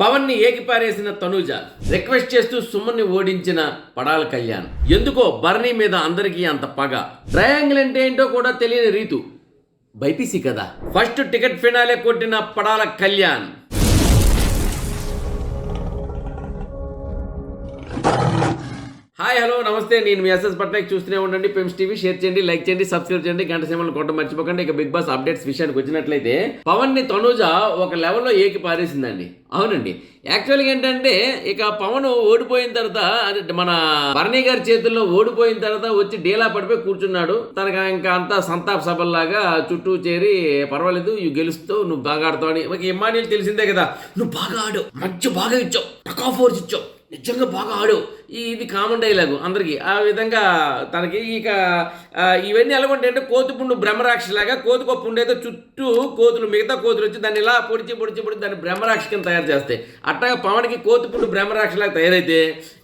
పవన్ని ఏకిపారేసిన Tanuja request చేస్తూ సుమన్ని ఓడించిన పడాల కళ్యాణ్. ఎందుకో బర్నీ మీద అందరికీ అంత పగ. ట్రయాంగిల్ అంటే ఏంటో కూడా తెలియని రీతు. బైపీసీ కదా. ఫస్ట్ టికెట్ ఫినాలే కొట్టిన పడాల కళ్యాణ్. నమస్తే నేను మీ ఎస్ఎస్ పట్నాయక్ చూస్తూనే ఉండండి. పెమ్స్ టీవీ షేర్ చేయండి లైక్ చేయండి సబ్స్క్రైబ్ చేయండి. గంట సేమలు కొట్ట మర్చిపోకండి. ఇక బిగ్ బాస్ అప్డేట్స్ విషయానికి వచ్చినట్లయితే పవన్ని తనుజ ఒక లెవెల్లో ఏకి పారేసిందండి. అవునండి. యాక్చువల్గా ఏంటంటే ఇక పవన్ ఓడిపోయిన తర్వాత అది మన భరణి గారి చేతుల్లో ఓడిపోయిన తర్వాత వచ్చి డీలా పడిపోయి కూర్చున్నాడు. తనకు ఇంకా అంతా సంతాప సభల్లాగా చుట్టూ చేరి పర్వాలేదు ఇవి గెలుస్తావు నువ్వు బాగా ఆడతావు అని. ఒక ఇమ్మానియల్ తెలిసిందే కదా నువ్వు బాగా ఆడు మంచి బాగా ఇచ్చావు టకా ఫోర్స్ ఇచ్చావు నిజంగా బాగా ఆడు. ఇది కామన్ డైలాగు అందరికీ. ఆ విధంగా తనకి ఇక ఇవన్నీ ఎలాగొంటే అంటే కోతిపుండు బ్రహ్మరాక్షలాగా కోతికొప్పు ఉండేదో చుట్టూ కోతులు మిగతా కోతులు వచ్చి దాన్ని ఇలా పొడిచి పొడిచి పొడిచి దాన్ని బ్రహ్మరాక్ష కింద తయారు చేస్తాయి. అట్టగా పవన్కి కోతిపుండు బ్రహ్మరాక్షలాగా తయారైతే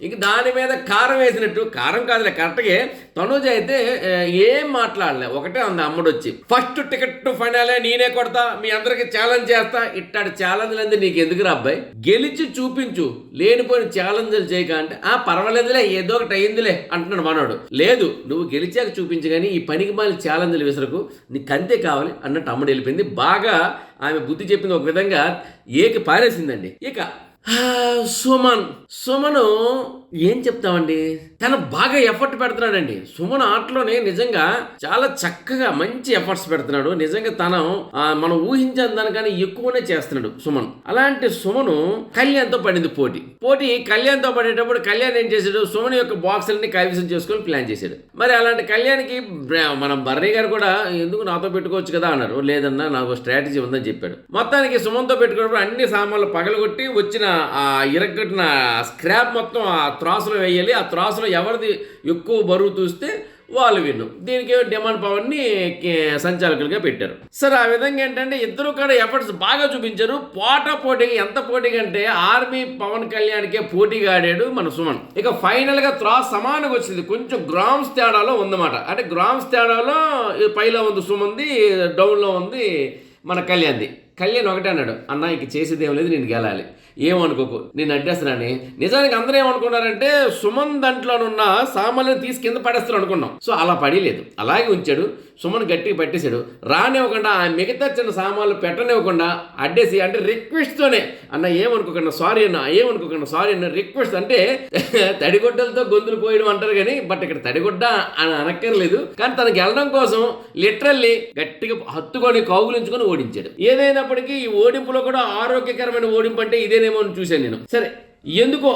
ఇంక దాని మీద కారం వేసినట్టు కారం కాదులే కరెక్ట్గా తనుజ అయితే ఏం మాట్లాడలే ఒకటే అంది అమ్మడు వచ్చి ఫస్ట్ టికెట్ ఫైనలే నేనే కొడతా మీ అందరికి ఛాలెంజ్ చేస్తా ఇట్టాడు ఛాలెంజ్లు అంది నీకు ఎందుకు అబ్బాయి? గెలిచి చూపించు లేనిపోయిన ఛాలెంజ్లు చేయక అంటే ఆ పర్వాలేదులే ఏదో ఒకటి అయిందిలే అంటున్నాడు మనోడు. లేదు నువ్వు గెలిచాక చూపించు కానీ ఈ పనికి మాలి ఛాలెంజ్లు విసరకు నీకు అంతే కావాలి అన్నట్టు అమ్మడు వెళ్ళిపోయింది. బాగా ఆమె బుద్ధి చెప్పింది ఒక విధంగా ఏకి పారేసిందండి. ఇక ఆ, సుమన్ సుమను ఏం చెప్తామండి? తను బాగా ఎఫర్ట్ పెడుతున్నాడండి. సుమన్ ఆటలోనే నిజంగా చాలా చక్కగా మంచి ఎఫర్ట్స్ పెడుతున్నాడు. నిజంగా తను మనం ఊహించిన దానికన్నా ఎక్కువనే చేస్తున్నాడు సుమన్. అలాంటి సుమను కళ్యాణ్తో పడింది పోటీ. పోటీ కళ్యాణ్తో పడేటప్పుడు కళ్యాణ్ ఏం చేశాడు? సుమన్ యొక్క బాక్సులని కైవసం చేసుకొని ప్లాన్ చేశాడు. మరి అలాంటి కళ్యాణ్కి మన బర్రీ గారు కూడా ఎందుకు నాతో పెట్టుకోవచ్చు కదా? అన్నారు. లేదన్నా నాకు స్ట్రాటజీ ఉందని చెప్పాడు. మొత్తానికి సుమన్తో పెట్టుకున్నప్పుడు అన్ని సామాన్లు పగలగొట్టి వచ్చిన ఆ ఇరగొట్టిన స్క్రాప్ మొత్తం ఆ త్రాసులో వేయాలి ఆ త్రాసులో ఎవరిది ఎక్కువ బరువు చూస్తే వాళ్ళు విన్ను. దీనికి డిమాండ్ పవర్ని సంచాలకులుగా పెట్టారు. సరే ఆ విధంగా ఏంటంటే ఇద్దరు కూడా ఎఫర్ట్స్ బాగా చూపించారు. పోటా పోటీగా ఎంత పోటీగా అంటే ఆర్మీ పవన్ కళ్యాణ్కే పోటీగా ఆడాడు మన సుమన్. ఇక ఫైనల్గా త్రాస్ సమానంగా వచ్చింది. కొంచెం గ్రామ్స్ తేడాలో ఉందన్నమాట. అంటే గ్రామ్స్ తేడాలో పైలో ఉంది సుమంది డౌన్లో ఉంది మన కళ్యాణ్ది. కళ్యాణ్ ఒకటే అన్నాడు అన్న ఇక చేసేది ఏం లేదు నేను గెలాలి. ఏమనుకోకు. నేను అడ్డేస్తున్నాని నిజానికి అందరూ ఏమనుకున్నారంటే సుమన్ దాంట్లోనున్న సామాన్యం తీసి కింద పడేస్తారు అనుకున్నాం. సో అలా పడిలేదు అలాగే ఉంచాడు. సుమన్ గట్టిగా పట్టేశాడు. రానివ్వకుండా ఆ మిగతా చిన్న సామాన్లు పెట్టనివ్వకుండా అడ్డేసి అంటే రిక్వెస్ట్తోనే అన్న ఏమనుకోకుండా సారీ అన్న ఏమనుకోకుండా సారీ అన్న రిక్వెస్ట్ అంటే తడిగొడ్డలతో గొంతులు పోయడం అంటారు కానీ బట్ ఇక్కడ తడిగొడ్డ అని అనక్కర్లేదు. కానీ తనకి వెళ్ళడం కోసం లిటరల్లీ గట్టిగా హత్తుకొని కౌగులించుకొని ఓడించాడు. ఏదైనప్పటికీ ఈ ఓడింపులో కూడా ఆరోగ్యకరమైన ఓడింపు అంటే ఇదేనేమో అని చూశాను నేను. సరే ఎందుకో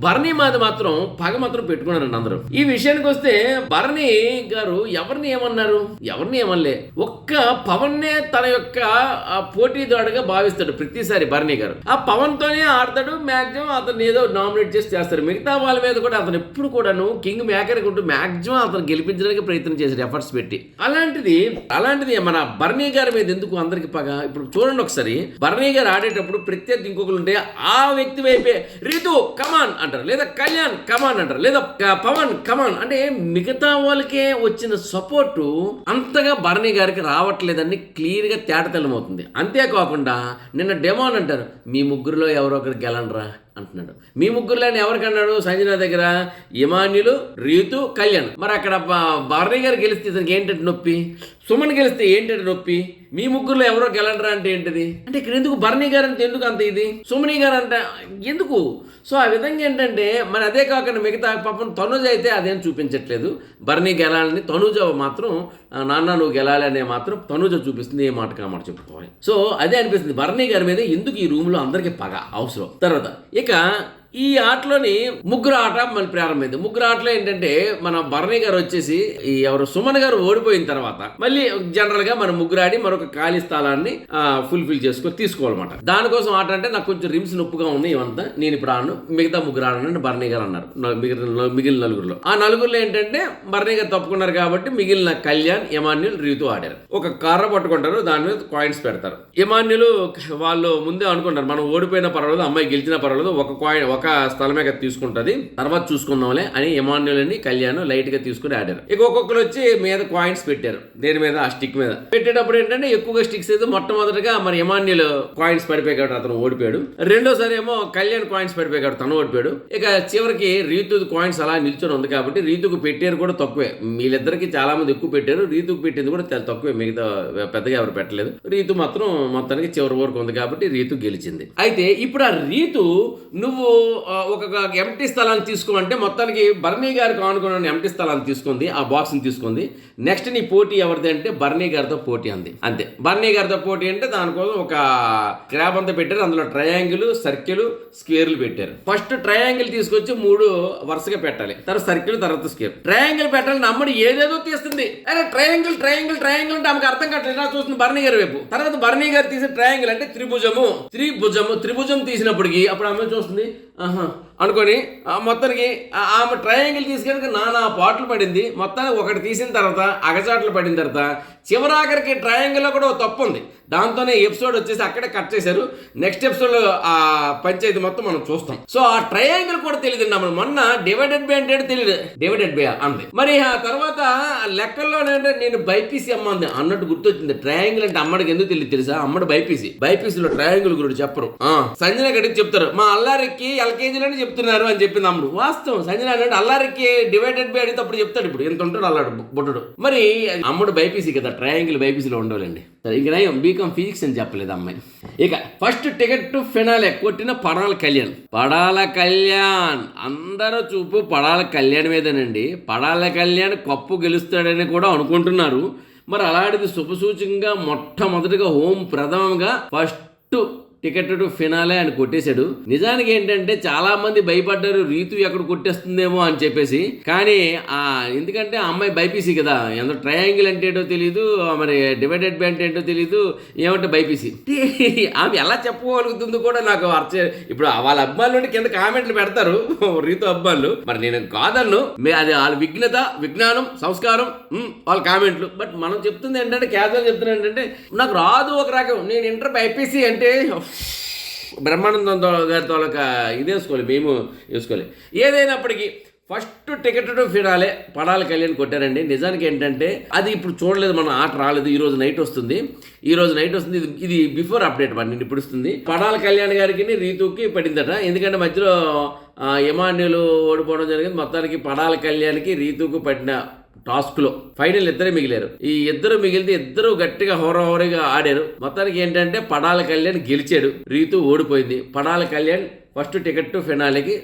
భరణి మాది మాత్రం పగ మాత్రం పెట్టుకున్నారండి అందరూ. ఈ విషయానికి వస్తే భరణి గారు ఎవరిని ఏమన్నారు? ఎవరిని ఏమనలే. ఒక్క పవన్నే తన యొక్క ఆ, పోటీదారుడుగా భావిస్తాడు ప్రతిసారి భరణి గారు. ఆ పవన్ తోనే ఆడతాడు మ్యాక్సిమం అతను ఏదో నామినేట్ చేసి చేస్తారు మిగతా వాళ్ళ మీద కూడా అతను ఎప్పుడు కూడాను కింగ్ మేకర్ ఉంటూ మాక్సిమం అతను గెలిపించడానికి ప్రయత్నం చేశాడు ఎఫర్ట్స్ పెట్టి. అలాంటిది అలాంటిది మన భరణి గారి మీద ఎందుకు అందరికి పగ? ఇప్పుడు చూడండి ఒకసారి. భరణి గారు ఆడేటప్పుడు ప్రత్యర్థి ఇంకొకరు ఉంటే ఆ వ్యక్తి వైపే రీతు కమాన్ అంటారు లేదా కళ్యాణ్ కమాన్ అంటారు లేదా పవన్ కమాన్. అంటే మిగతా వాళ్ళకే వచ్చిన సపోర్టు అంతగా భరణి గారికి రావట్లేదని క్లియర్గా తేటతెల్లమవుతుంది అంతేకాకుండా నిన్న డెమోన్ అంటారు మీ ముగ్గురులో ఎవరో ఒకరు గెలండ్రా అంటున్నాడు. మీ ముగ్గురులో ఎవరికన్నాడు ఎవరికి సంజన దగ్గర. ఇమాన్యులు రీతు కళ్యాణ్. మరి అక్కడ బ- గారు గెలిస్తే ఇతనికి ఏంటంటే నొప్పి? సుమన్ గెలిస్తే ఏంటంటే నొప్పి? మీ ముగ్గురులో ఎవరో గెలండరా అంటే ఏంటిది? అంటే ఇక్కడ ఎందుకు బర్ణి గారు అంటే ఎందుకు అంత ఇది? సుమని గారు అంటే ఎందుకు? సో ఆ విధంగా ఏంటంటే మరి అదే కాకుండా మిగతా పాపం తనుజ అయితే అదేం చూపించట్లేదు. బర్ణి గెలాలని తనుజ మాత్రం నాన్న నువ్వు గెలాలి అనే మాత్రం తనుజ చూపిస్తుంది ఏ మాట కామాట చెప్పుకోవాలి. సో అదే అనిపిస్తుంది బర్ణి గారి మీద ఎందుకు ఈ రూమ్లో అందరికీ పగ అవసరం? తర్వాత ఇక ఈ ఆటలోని ముగ్గురు ఆట మన ప్రారంభమైంది. ముగ్గురు ఆటలో ఏంటంటే మన భరణి గారు వచ్చేసి ఈ ఎవరు సుమన్ గారు ఓడిపోయిన తర్వాత మళ్ళీ జనరల్గా మన ముగ్గురు ఆడి మరొక ఖాళీ స్థలాన్ని ఫుల్ఫిల్ చేసుకొని తీసుకోవాలన్నమాట. దానికోసం ఆట అంటే నాకు కొంచెం రిమ్స్ నొప్పుగా ఉంది ఇవంతా. నేను ఇప్పుడు ఆడను. మిగతా ముగ్గురు ఆడను భరణి గారు అన్నారు. మిగిలిన మిగిలిన నలుగురులో. ఆ నలుగురులో ఏంటంటే భరణి గారు తప్పుకున్నారు కాబట్టి మిగిలిన కళ్యాణ్ ఎమాన్యుల్ రీతు ఆడారు. ఒక కర్ర పట్టుకుంటారు. దాని మీద కాయిన్స్ పెడతారు. ఎమాన్యులు వాళ్ళు ముందే అనుకుంటారు. మనం ఓడిపోయినా పర్వాలేదు అమ్మాయి గెలిచినా పర్వాలేదు. ఒక కాయిన్ ఒక ఒక స్థలమే కదా తీసుకుంటది. తర్వాత చూసుకుందాంలే అని ఎమాన్యుల్ అని కళ్యాణ్ లైట్గా తీసుకుని ఆడారు. ఇక ఒక్కొక్కరు వచ్చి మీద కాయిన్స్ పెట్టారు. దేని మీద? ఆ స్టిక్ మీద. పెట్టేటప్పుడు ఏంటంటే ఎక్కువగా స్టిక్స్ అయితే మొట్టమొదటిగా మరి ఎమాన్యుల్ కాయిన్స్ పడిపోయి కాబట్టి అతను ఓడిపోయాడు. రెండోసారి ఏమో కళ్యాణ్ కాయిన్స్ పడిపోయి కాబట్టి తను ఓడిపోయాడు. ఇక చివరికి రీతు కాయిన్స్ అలా నిల్చొని ఉంది కాబట్టి రీతుకు పెట్టారు కూడా తక్కువే. వీళ్ళిద్దరికి చాలా మంది ఎక్కువ పెట్టారు. రీతుకు పెట్టింది కూడా చాలా తక్కువే. మిగతా పెద్దగా ఎవరు పెట్టలేదు. రీతు మాత్రం మొత్తానికి చివరి వరకు ఉంది కాబట్టి రీతు గెలిచింది. అయితే ఇప్పుడు ఆ రీతు నువ్వు ఒక ఎంటీ స్థలాన్ని తీసుకోమంటే మొత్తానికి బర్నీ గారికి ఆనుకున్న ఎంటీ స్థలాన్ని తీసుకుంది ఆ బాక్స్ని తీసుకుంది. నెక్స్ట్ నీ పోటీ ఎవరిది అంటే బర్నీ గారితో పోటీ అంది. అంతే. బర్నీ గారితో పోటీ అంటే దానికోసం ఒక క్రాబ్ అంతా పెట్టారు. అందులో ట్రయాంగిల్ సర్కిల్ స్క్వేర్లు పెట్టారు. ఫస్ట్ ట్రయాంగిల్ తీసుకొచ్చి మూడు వరుసగా పెట్టాలి. తర్వాత సర్కిల్ తర్వాత స్క్వేర్ ట్రయాంగిల్ పెట్టాలి నమ్మడు ఏదేదో తీస్తుంది. అరే ట్రయాంగిల్ ట్రయాంగిల్ ట్రయాంగిల్ అంటే ఆమెకు అర్థం కావట్లేదు. ఎలా చూస్తుంది బర్నీ గారి వైపు. తర్వాత బర్నీ గారు తీసే ట్రయాంగిల్ అంటే త్రిభుజము. త్రిభుజము త్రిభుజం తీసినప్పటికి అప్పుడు ఆమె చూస్తుంది? Uh huh. అనుకొని ఆ మొత్తానికి ఆమె ట్రయాంగిల్ తీసుకెళ్ళి నానా పాటలు పడింది. మొత్తానికి ఒకటి తీసిన తర్వాత అగచాట్లు పడిన తర్వాత చివరాఖరికి ట్రయాంగిల్లో కూడా తప్పు ఉంది. దాంతోనే ఎపిసోడ్ వచ్చేసి అక్కడే కట్ చేశారు. నెక్స్ట్ ఎపిసోడ్ ఆ పంచాయతీ మొత్తం మనం చూస్తాం. సో ఆ ట్రయాంగిల్ కూడా తెలియదు మనం మొన్న డివైడెడ్ బై అంటే తెలియదు. డివైడెడ్ బై అంది మరి ఆ తర్వాత లెక్కల్లో నేను బైపీసీ అమ్మ అంది. అన్నట్టు గుర్తొచ్చింది. ట్రయాంగిల్ అంటే అమ్మడికి ఎందుకు తెలియదు తెలుసా? అమ్మడు బైపీసీ బైపీసీలో ట్రయాంగిల్ గురించి చెప్పరు. సంజయ్ సంజన గడికి చెప్తారు. మా అల్లారెక్కి ఎల్కేజీలోనే చెప్తున్నారు అని చెప్పింది అమ్ముడు వాస్తవం. సంజన అంటే అల్లారికి డివైడెడ్ బై అడిగితే అప్పుడు చెప్తాడు ఇప్పుడు. ఎంత ఉంటాడు అల్లాడు బుట్టడు. మరి అమ్ముడు బైపీసీ కదా ట్రయాంగిల్ బైపీసీలో ఉండవాలండి. సరే ఇంక నయం బీకామ్ ఫిజిక్స్ అని చెప్పలేదు అమ్మాయి. ఇక ఫస్ట్ టికెట్ టు ఫినాలే కొట్టిన పడాల కళ్యాణ్. పడాల కళ్యాణ్. అందరూ చూపు పడాల కళ్యాణ్ మీదేనండి. పడాల కళ్యాణ్ కప్పు గెలుస్తాడని కూడా అనుకుంటున్నారు. మరి అలాంటిది శుభసూచకంగా మొట్టమొదటిగా హోం ప్రథమంగా ఫస్ట్ టికెట్ టు ఫినాలే అని కొట్టేశాడు. నిజానికి ఏంటంటే చాలా మంది భయపడ్డారు రీతు ఎక్కడ కొట్టేస్తుందేమో అని చెప్పేసి. కానీ ఆ ఎందుకంటే ఆ అమ్మాయి బైపీసీ కదా. ఎంత ట్రయాంగిల్ అంటే ఏంటో తెలియదు మరి డివైడెడ్ బై అంటే ఏంటో తెలియదు ఏమంటే బైపీసీ ఆమె ఎలా చెప్పగలుగుతుందో కూడా నాకు అర్థం ఇప్పుడు వాళ్ళ అబ్బాయిలు ఉంటే కింద కామెంట్లు పెడతారు. రీతు అబ్బాయిలు మరి నేను కాదన్ను. అది వాళ్ళ విఘ్నత విజ్ఞానం సంస్కారం వాళ్ళ కామెంట్లు. బట్ మనం చెప్తుంది ఏంటంటే క్యాజువల్ చెప్తున్నా ఏంటంటే నాకు రాదు ఒక రకం. నేను ఇంటర్ బైపీసీ అంటే బ్రహ్మానందం తో- గారితో ఇది వేసుకోవాలి మేము వేసుకోవాలి. ఏదైనప్పటికీ ఫస్ట్ టికెట్ టు ఫినాలే పడాలి కళ్యాణ్ కొట్టారండి. నిజానికి ఏంటంటే అది ఇప్పుడు చూడలేదు మన ఆట రాలేదు ఈ రోజు నైట్ వస్తుంది. ఈ రోజు నైట్ వస్తుంది ఇది బిఫోర్ అప్డేట్ మన ఇప్పుడు వస్తుంది పడాల కళ్యాణ్ గారికి రీతుకి పడిందట. ఎందుకంటే మధ్యలో యమాన్యులు ఎమాన్యులు ఓడిపోవడం జరిగింది. మొత్తానికి పడాల కళ్యాణ్కి రీతుకు పడిన టాస్క్లో ఫైనల్ ఇద్దరే మిగిలారు. ఈ ఇద్దరు మిగిలితే ఇద్దరు గట్టిగా హోరహోరీగా ఆడారు. మొత్తానికి ఏంటంటే పడాల కళ్యాణ్ గెలిచాడు. రీతు ఓడిపోయింది. Padala Kalyan first ticket to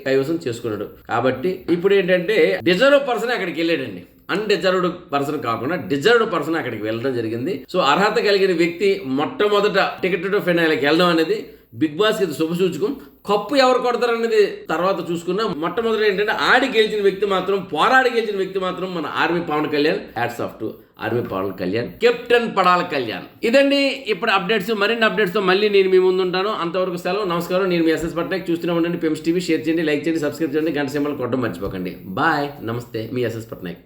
కైవసం చేసుకున్నాడు. కాబట్టి ఇప్పుడు ఏంటంటే డిజర్వ్ పర్సన్ అక్కడికి వెళ్ళాడండి. అన్డిజర్వ్డ్ పర్సన్ కాకుండా డిజర్వ్డ్ పర్సన్ అక్కడికి వెళ్ళడం జరిగింది. సో అర్హత కలిగిన వ్యక్తి మొట్టమొదట టికెట్ టు ఫినాలేకి వెళ్ళడం అనేది బిగ్ బాస్ ఇది శుభసూచకం కప్పు ఎవరు కొడతారు అనేది తర్వాత చూసుకున్నాం మొట్టమొదటి ఏంటంటే ఆడి గెలిచిన వ్యక్తి మాత్రం పోరాడి గెలిచిన వ్యక్తి మాత్రం మన army Pawan Kalyan. Hats off to army Pawan Kalyan. Captain Padala Kalyan. ఇదండి ఇప్పుడు అప్డేట్స్ మరిన్ని అప్డేట్స్తో మళ్ళీ నేను మీ ముందు ఉంటాను. అంతవరకు సెలవు నమస్కారం. నేను మీ ఎస్ఎస్ పట్నాయక్. చూస్తూనే ఉండండి. పెమ్స్ టీవీ షేర్ చేయండి లైక్ చేయండి సబ్స్క్రైబ్ చేయండి. గంట సింబల్ కొట్టడం మర్చిపోకండి. బాయ్ నమస్తే. మీ ఎస్ఎస్ పట్నాయక్.